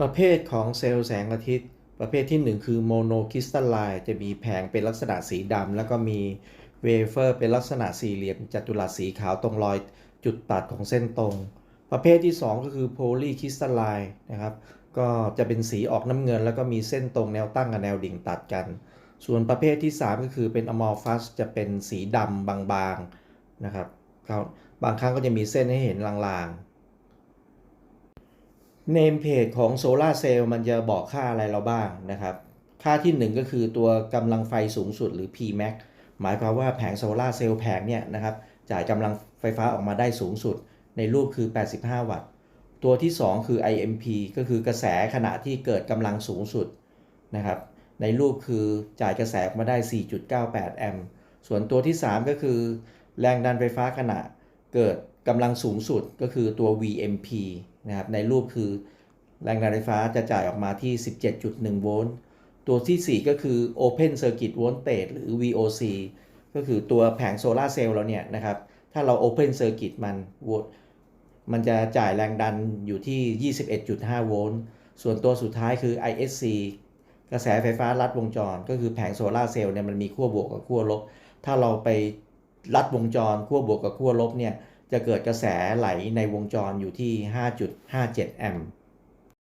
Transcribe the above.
ประเภทของเซลล์แสงอาทิตย์ ประเภทที่ 1 คือโมโนคริสตัลไลน์จะมีแผงเป็นลักษณะสีดำ แล้วก็มีเวเฟอร์เป็นลักษณะสี่เหลี่ยมจัตุรัสสีขาวตรงรอยจุดตัดของเส้นตรง ประเภทที่ 2 ก็คือโพลีคริสตัลไลน์นะครับก็จะเป็นสีออกน้ำเงิน แล้วก็มีเส้นตรงแนวตั้งกับแนวดิ่งตัดกัน ส่วนประเภทที่ 3 ก็คือเป็นอมอร์ฟัสจะเป็นสีดำบางๆนะครับบางครั้งก็จะมีเส้นให้เห็นลางๆ เนมเพจของโซลาร์เซลล์มันจะบอกค่าอะไรเราบ้างนะครับ ค่าที่ 1 ก็คือตัวกำลังไฟสูงสุดหรือ Pmax หมายความว่าแผงโซลาร์เซลล์แผงเนี่ยนะครับจ่ายกำลังไฟฟ้าออกมาได้สูงสุด ในรูปคือ 85 วัตต์ ตัวที่ 2 คือ IMP ก็คือกระแสขณะที่เกิดกำลังสูงสุดนะครับในรูปคือจ่ายกระแสออกมาได้ 4.98 แอมป์ส่วนตัวที่ 3 ก็คือ แรงดันไฟฟ้าขณะเกิด กำลังสูงสุดก็คือตัว VMP นะครับในรูปคือแรงดันไฟฟ้าจะจ่ายออกมาที่ 17.1 โวลต์ ตัวทีสี่ 4 ก็คือ Open Circuit Voltage หรือ VOC ก็คือตัวแผงโซลาเซลล์เราเนี่ยนะครับ ถ้าเรา Open Circuit มันโวลต์มันจะจ่ายแรงดันอยู่ที่ 21.5 โวลต์ ส่วนตัวสุดท้ายคือ ISC กระแสไฟฟ้าลัดวงจร ก็คือแผงโซลาเซลล์เนี่ยมันมีขั้วบวกกับขั้วลบ ถ้าเราไปลัดวงจรขั้วบวกกับขั้วลบเนี่ย จะเกิดกระแสไหลในวงจรอยู่ที่ 5.57 แอมป์